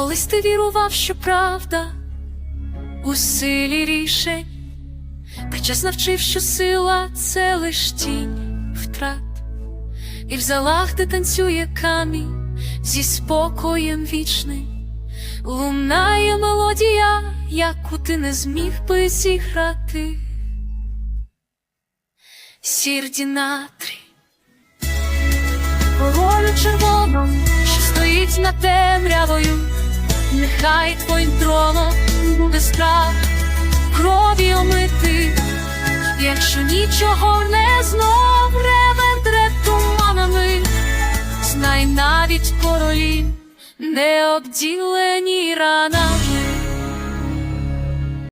Колись ти вірував, що правда у силі рішень, та час навчив, що сила це лиш тінь втрат, і в залах, де танцює камінь зі спокоєм вічним, лунає мелодія, яку ти не зміг би зіграти. Сірді натрій Вогонь червоном, що стоїть над темрявою, нехай твоїм троном буде страх крові омити, якщо нічого не знов реве туманами, знай навіть королі не обділені ранами.